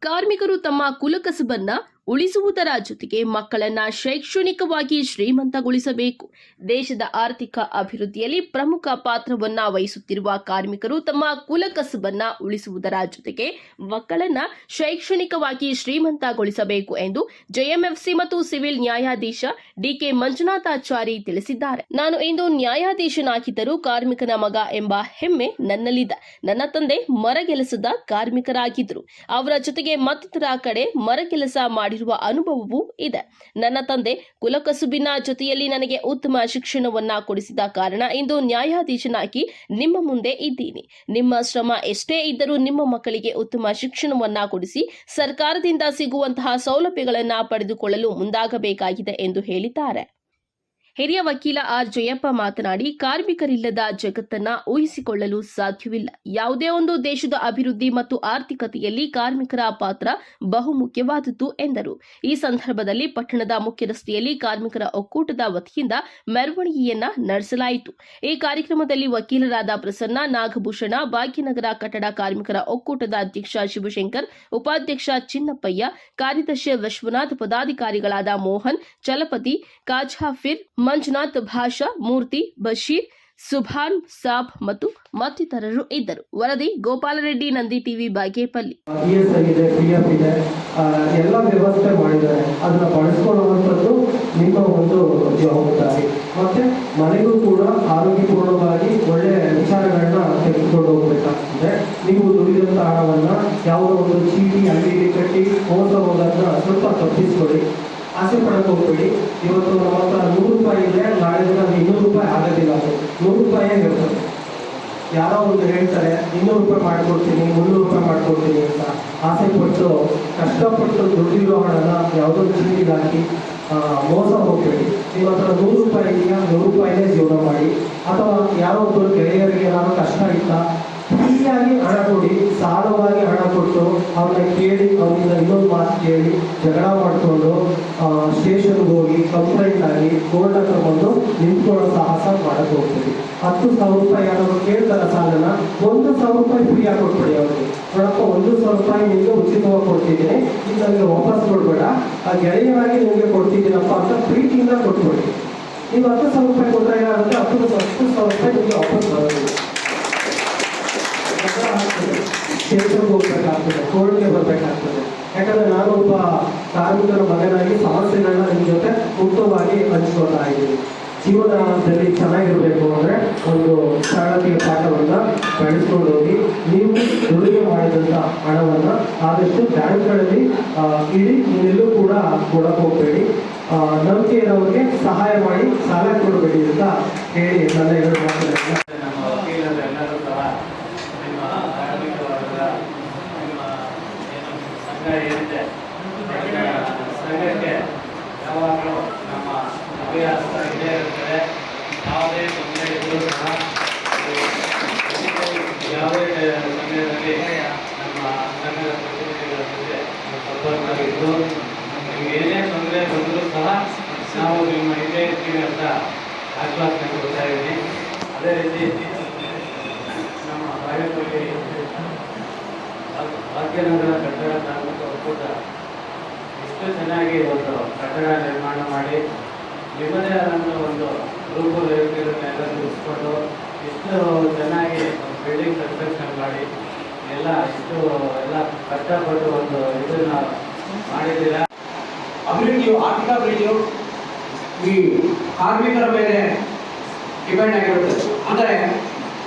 ಕಾರ್ಮಿಕರು ತಮ್ಮ ಕುಲಕಸಬನ್ನ ಉಳಿಸುವುದರ ಜೊತೆಗೆ ಮಕ್ಕಳನ್ನ ಶೈಕ್ಷಣಿಕವಾಗಿ ಶ್ರೀಮಂತಗೊಳಿಸಬೇಕು. ದೇಶದ ಆರ್ಥಿಕ ಅಭಿವೃದ್ಧಿಯಲ್ಲಿ ಪ್ರಮುಖ ಪಾತ್ರವನ್ನ ವಹಿಸುತ್ತಿರುವ ಕಾರ್ಮಿಕರು ತಮ್ಮ ಕುಲಕಸಬನ್ನ ಉಳಿಸುವುದರ ಜೊತೆಗೆ ಮಕ್ಕಳನ್ನ ಶೈಕ್ಷಣಿಕವಾಗಿ ಶ್ರೀಮಂತಗೊಳಿಸಬೇಕು ಎಂದು ಜೆಎಂಎಫ್ಸಿ ಮತ್ತು ಸಿವಿಲ್ ನ್ಯಾಯಾಧೀಶ ಡಿಕೆ ಮಂಜುನಾಥಾಚಾರಿ ತಿಳಿಸಿದ್ದಾರೆ. ನಾನು ಇಂದು ನ್ಯಾಯಾಧೀಶನಾಗಿದ್ದರೂ ಕಾರ್ಮಿಕನ ಮಗ ಎಂಬ ಹೆಮ್ಮೆ ನನ್ನಲ್ಲಿದೆ ನನ್ನ ತಂದೆ ಮರಗೆಲಸದ ಕಾರ್ಮಿಕರಾಗಿದ್ದರು. ಅವರ ಜೊತೆಗೆ ಮತ್ತಿತರ ಕಡೆ ಮರಗೆಲಸ ಮಾಡಿರುವ ಅನುಭವವೂ ಇದೆ. ನನ್ನ ತಂದೆ ಕುಲಕಸುಬಿನ ಜೊತೆಯಲ್ಲಿ ನನಗೆ ಉತ್ತಮ ಶಿಕ್ಷಣವನ್ನ ಕೊಡಿಸಿದ ಕಾರಣ ಇಂದು ನ್ಯಾಯಾಧೀಶನಾಗಿ ನಿಮ್ಮ ಮುಂದೆ ಇದ್ದೀನಿ. ನಿಮ್ಮ ಶ್ರಮ ಎಷ್ಟೇ ಇದ್ದರೂ ನಿಮ್ಮ ಮಕ್ಕಳಿಗೆ ಉತ್ತಮ ಶಿಕ್ಷಣವನ್ನ ಕೊಡಿಸಿ, ಸರ್ಕಾರದಿಂದ ಸಿಗುವಂತಹ ಸೌಲಭ್ಯಗಳನ್ನ ಪಡೆದುಕೊಳ್ಳಲು ಮುಂದಾಗಬೇಕಾಗಿದೆ ಎಂದು ಹೇಳಿದ್ದಾರೆ. ಹಿರಿಯ ವಕೀಲ ಆರ್ ಜಯಪ್ಪ ಮಾತನಾಡಿ, ಕಾರ್ಮಿಕರಿಲ್ಲದ ಜಗತ್ತನ್ನ ಊಹಿಸಿಕೊಳ್ಳಲು ಸಾಧ್ಯವಿಲ್ಲ. ಯಾವುದೇ ಒಂದು ದೇಶದ ಅಭಿವೃದ್ಧಿ ಮತ್ತು ಆರ್ಥಿಕತೆಯಲ್ಲಿ ಕಾರ್ಮಿಕರ ಪಾತ್ರ ಬಹುಮುಖ್ಯವಾದದ್ದು ಎಂದರು. ಈ ಸಂದರ್ಭದಲ್ಲಿ ಪಟ್ಟಣದ ಮುಖ್ಯ ರಸ್ತೆಯಲ್ಲಿ ಕಾರ್ಮಿಕರ ಒಕ್ಕೂಟದ ವತಿಯಿಂದ ಮೆರವಣಿಗೆಯನ್ನ ನಡೆಸಲಾಯಿತು. ಈ ಕಾರ್ಯಕ್ರಮದಲ್ಲಿ ವಕೀಲರಾದ ಪ್ರಸನ್ನ ನಾಗಭೂಷಣ, ಭಾಗ್ಯನಗರ ಕಟ್ಟಡ ಕಾರ್ಮಿಕರ ಒಕ್ಕೂಟದ ಅಧ್ಯಕ್ಷ ಶಿವಶಂಕರ್, ಉಪಾಧ್ಯಕ್ಷ ಚಿನ್ನಪ್ಪಯ್ಯ, ಕಾರ್ಯದರ್ಶಿ ವಿಶ್ವನಾಥ್, ಪದಾಧಿಕಾರಿಗಳಾದ ಮೋಹನ್, ಚಲಪತಿ ಕಾಜಾಫಿರ್ ಮಂಜುನಾಥ್, ಭಾಷಾ, ಮೂರ್ತಿ, ಬಶೀರ್, ಸುಭಾನ್, ಸಾಬ್ ಮತ್ತು ಮತ್ತಿತರರು ಇದ್ದರು. ವರದಿ ಗೋಪಾಲರೆಡ್ಡಿ ನಂದಿ ಟಿವಿ, ಬಾಗೇಪಲ್ಲಿ. ಇದೆ ಪಿ ಎಫ್ ಇದೆ ಎಲ್ಲ ವ್ಯವಸ್ಥೆ ಮಾಡಿದ್ದಾರೆ. ಅದನ್ನ ಬಳಸ್ಕೊಳ್ಳುವಂಥದ್ದು ನಿಮ್ಮ ಒಂದು ಜವಾಬ್ದಾರಿ. ಮತ್ತೆ ಮನೆಗೂ ಕೂಡ ಆರೋಗ್ಯಪೂರ್ಣವಾಗಿ ಒಳ್ಳೆ ವಿಚಾರಗಳನ್ನ ತೆಗೆದುಕೊಂಡು ಹೋಗ್ಬೇಕಾಗ್ತದೆ. ನೀವು ದುಡಿದಂತ ಹಣವನ್ನ ಯಾವುದೋ ಒಂದು ಚೀಟಿ ಅಂಗಡಿಗೆ ಕಟ್ಟಿ ಮೋಸ ಹೋಗೋದನ್ನ ಸ್ವಲ್ಪ ತಪ್ಪಿಸ್ಕೊಳ್ಳಿ. ಆಸೆ ಪಡಕ್ಕೆ ಹೋಗ್ಬೇಡಿ. ಇವತ್ತು ನಮ್ಮ ಹತ್ರ ನೂರು ರೂಪಾಯಿ ಇದೆ ನಾಳೆ ದಿನ ಅದು ಇನ್ನೂರು ರೂಪಾಯಿ ಆಗೋದಿಲ್ಲ ಅದು ನೂರು ರೂಪಾಯೇ ಇರ್ತದೆ ಯಾರೋ ಒಂದು ಹೇಳ್ತಾರೆ ಇನ್ನೂರು ರೂಪಾಯಿ ಮಾಡ್ಕೊಡ್ತೀನಿ ಮುನ್ನೂರು ರೂಪಾಯಿ ಮಾಡ್ಕೊಡ್ತೀನಿ ಅಂತ ಆಸೆ ಪಟ್ಟು, ಕಷ್ಟಪಟ್ಟು ದುಡ್ಡಿರೋ ಹಣನ ಯಾವುದೋ ಚೀಟಿಗೆ ಹಾಕಿ ಮೋಸ ಹೋಗ್ಬೇಡಿ. ನಿಮ್ಮ ಹತ್ರ ನೂರು ರೂಪಾಯಿ ಇದೆಯಾ? ನೂರು ರೂಪಾಯಿನೇ ಜೀವನ ಮಾಡಿ. ಅಥವಾ ಯಾರೋ ಒಬ್ಬರು ಗೆಳೆಯರಿಗೆ ಏನಾದ್ರು ಕಷ್ಟ ಇತ್ತಾ? ಫ್ರೀಯಾಗಿ ಹಣ ಕೊಡಿ, ಸಾಲವಾಗಿ ಹಣ ಕೊಟ್ಟು ಅವ್ರನ್ನ ಕೇಳಿ, ಅವರಿಂದ ಇನ್ನೊಂದು ಮಾತು ಕೇಳಿ ಜಗಳ ಮಾಡಿಕೊಂಡು ಸ್ಟೇಷನ್ಗೆ ಹೋಗಿ ಕಂಪ್ಲೇಂಟ್ ಆಗಿ ಹತ್ರ ಬಂದು ನಿಂತ್ಕೊಳ್ಳೋ ಸಾಹಸ ಮಾಡಕ್ಕೆ ಹೋಗ್ತೀವಿ ಹತ್ತು ಸಾವಿರ ರೂಪಾಯಿ ಕೇಳ್ತಾರ ಸಾಲನ ಒಂದು ಸಾವಿರ ರೂಪಾಯಿ ಫ್ರೀ ಆಗಿ ಕೊಟ್ಬಿಡಿ ಅವ್ರಿಗೆ. ನೋಡಪ್ಪ, ಒಂದು ಸಾವಿರ ರೂಪಾಯಿ ನಿಮಗೆ ಉಚಿತವಾಗಿ ಕೊಡ್ತಿದ್ದೀನಿ. ಇದು ನನಗೆ ವಾಪಸ್ ಕೊಡ್ಬೇಡ. ಆ ಗೆಳೆಯರಾಗಿ ನಿಮಗೆ ಕೊಡ್ತಿದ್ದೀನಪ್ಪ ಅಂತ ಪ್ರೀತಿಯಿಂದ ಕೊಟ್ಬಿಡಿ. ನೀವು ಹತ್ತು ಸಾವಿರ ರೂಪಾಯಿ ಕೊಟ್ಟರೆ ಏನಾಗುತ್ತೆ? ಹತ್ತು ಹತ್ತು ಸಾವಿರ ರೂಪಾಯಿ ನಿಮಗೆ ವಾಪಸ್ ಬರೋದು ಸ್ಟೇಷನ್ಗೆ ಹೋಗ್ಬೇಕಾಗ್ತದೆ, ಕೋರ್ಟ್ಗೆ ಬರಬೇಕಾಗ್ತದೆ. ಯಾಕಂದ್ರೆ ನಾನು ಒಬ್ಬ ಕಾರ್ಮಿಕರ ಮಗನಾಗಿ ಸಮಸ್ಯೆಗಳನ್ನ ನಿಮ್ಮ ಜೊತೆ ಉತ್ತಮವಾಗಿ ಹಂಚ್ಕೊಳ್ತಾ ಇದ್ದೀನಿ. ಜೀವನದಲ್ಲಿ ಚೆನ್ನಾಗಿರಬೇಕು ಅಂದ್ರೆ ಒಂದು ಸರಳತೆಯ ಪಾಠವನ್ನ ಬೆಳೆಸ್ಕೊಂಡು ಹೋಗಿ, ನೀವು ದುಡಿಮೆ ಮಾಡಿದಂಥ ಹಣವನ್ನು ಆದಷ್ಟು ಬ್ಯಾಂಕ್ಗಳಲ್ಲಿ ಇಡಿ, ನೀವೆಲ್ಲೂ ಕೂಡ ಕೊಡಕ್ಕೆ ಹೋಗಬೇಡಿ. ನಂಬಿಕೆ ಇರೋರಿಗೆ ಸಹಾಯ ಮಾಡಿ, ಸಾಲ ಕೊಡಬೇಡಿ ಅಂತ ಹೇಳಿ ನನ್ನ ಎರಡು ಸಂಘಕ್ಕೆ ಯಾವಾಗಲೂ ನಮ್ಮ ಅಭ್ಯಾಸ ಯಾವುದೇ ತೊಂದರೆ ಇದ್ದರೂ ಸಹ ಯಾವುದೇ ಸಮಯದಲ್ಲಿ ನಮ್ಮ ಸಂಘದ ಪ್ರತಿನಿಧಿಗಳ ಜೊತೆ ಸಂಪರ್ಕವಿದ್ದು ನಿಮ್ಗೆ ಏನೇ ತೊಂದರೆ ಬಂದರೂ ಸಹ ನಾವು ನಿಮ್ಮ ಅಂತ ಆಶ್ವಾಸನೆ ಅದೇ ರೀತಿ ನಮ್ಮ ಬಾಗೇಪಲ್ಲಿ ಭಾಗ್ಯನಗರ ಕಟ್ಟಡ ಕಾರ್ಮಿಕ ಒಕ್ಕೂಟ ಇಷ್ಟು ಚೆನ್ನಾಗಿ ಒಂದು ಕಟ್ಟಡ ನಿರ್ಮಾಣ ಮಾಡಿ ನಿಮ್ಮದೇ ಆದಂಥ ಒಂದು ರೂಪರೇಖೆಗಳನ್ನೆಲ್ಲ ತಿಳಿಸ್ಕೊಂಡು ಇಷ್ಟು ಚೆನ್ನಾಗಿ ಬಿಲ್ಡಿಂಗ್ ಕನ್ಸ್ಟ್ರಕ್ಷನ್ ಮಾಡಿ, ಎಲ್ಲ ಇಷ್ಟು ಎಲ್ಲ ಕಷ್ಟಪಟ್ಟು ಒಂದು ಇದನ್ನ ಮಾಡಿದ್ದೀರಾ? ಅಭಿವೃದ್ಧಿಯು, ಆರ್ಥಿಕ ಅಭಿವೃದ್ಧಿಯು ಈ ಕಾರ್ಮಿಕರ ಮೇಲೆ ಡಿಪೆಂಡ್ ಆಗಿರುತ್ತದೆ ಅಂದರೆ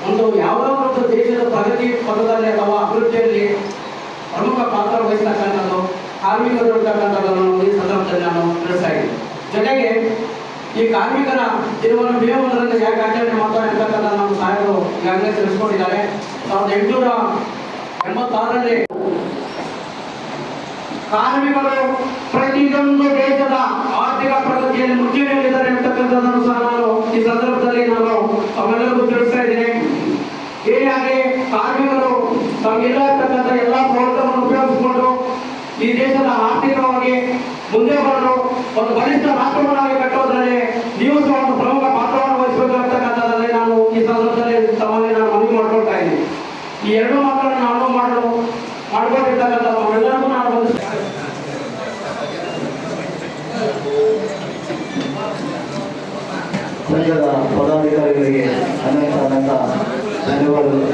ಒಂದು ಯಾವುದೋ ಒಂದು ದೇಶದ ಪ್ರಗತಿ ಪದದಲ್ಲಿ ಅಥವಾ ಅಭಿವೃದ್ಧಿಯಲ್ಲಿ ಪ್ರಮುಖ ಪಾತ್ರ ವಹಿಸ್ತಕ್ಕಂಥದ್ದು, ಕಾರ್ಮಿಕರು ಇರ್ತಕ್ಕಂಥದ್ದನ್ನು ಈ ಸಂದರ್ಭದಲ್ಲಿ ನಾನು ತಿಳಿಸ್ತಾ ಇದ್ದೀನಿ. ಜೊತೆಗೆ ಈ ಕಾರ್ಮಿಕರ ದಿನವನ್ನು ಮೇ ಯಾಕೆ ಆಚರಣೆ ಮಾಡ್ತಾರೆ ಅಂತಕ್ಕಂಥ ನಮ್ಮ ಸಾಹೇಬರು ಈಗಾಗಲೇ ತಿಳಿಸ್ಕೊಂಡಿದ್ದಾರೆ. ಸಾವಿರದ ಎಂಟುನೂರ ಎಂಬತ್ತಾರರಲ್ಲಿ ಕಾರ್ಮಿಕರು ಪ್ರತಿಯೊಂದು ದೇಶದ ಆರ್ಥಿಕ ಪ್ರಗತಿಯಲ್ಲಿ ಮುಖ್ಯವಾಗಿದ್ದಾರೆ ಅಂತಕ್ಕಂಥದ್ದನ್ನು ಸಹ ನಾನು ಈ ಸಂದರ್ಭದಲ್ಲಿ ನಾನು ಅವೆಲ್ಲರಿಗೂ ತಿಳಿಸ್ತಾ ಇದ್ದೀನಿ. ಹೀಗಾಗಿ ಕಾರ್ಮಿಕರು ತಮಗೆಲ್ಲ ಇರ್ತಕ್ಕಂಥ ಎಲ್ಲ ಸೌಲಭ್ಯವನ್ನು ಉಪಯೋಗಿಸಿಕೊಂಡು ಈ ದೇಶದ ಆರ್ಥಿಕವಾಗಿ ಮುಂದೆ ಬರಲು ಒಂದು ಬಲಿಷ್ಠ ರಾಷ್ಟ್ರವನ್ನಾಗಿ ಕಟ್ಟೋದ್ರಲ್ಲಿ ನೀವು ಸಹ ಒಂದು ಪ್ರಮುಖ ಪಾತ್ರವನ್ನು ವಹಿಸಬೇಕಾಗ್ತಕ್ಕಂಥದ್ರಲ್ಲಿ ನಾನು ಈ ಸಂದರ್ಭದಲ್ಲಿ ತಮ್ಮಲ್ಲಿ ನಾನು ಮನವಿ ಮಾಡ್ಕೊಳ್ತಾ ಇದ್ದೀನಿ. ಈ ಎರಡು ಮಕ್ಕಳನ್ನು ನಾನು ಮಾಡಲು ಮಾಡ್ಕೊಂಡಿರ್ತಕ್ಕಂಥ ನಾವೆಲ್ಲರಿಗೂ ನಾನು ಒಂದು ಸಂಘದ ಪದಾಧಿಕಾರಿಗಳಿಗೆ ಅನೇಕ ಅನೇಕ ಧನ್ಯವಾದಗಳು.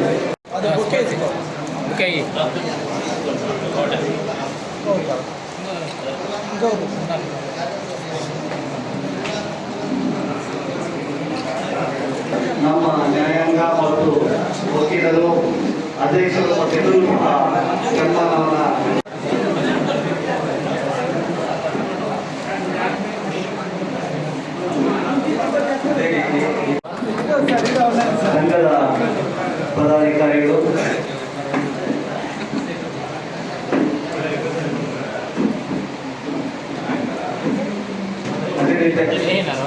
ನಮ್ಮ ನ್ಯಾಯಾಂಗ ಮತ್ತು ವಕೀಲರು ಅಧ್ಯಕ್ಷರು ಮತ್ತು ಸನ್ಮಾನವನ್ನು ಸಂಘದ ಪದಾಧಿಕಾರಿಗಳು ಅದೇ ರೀತಿ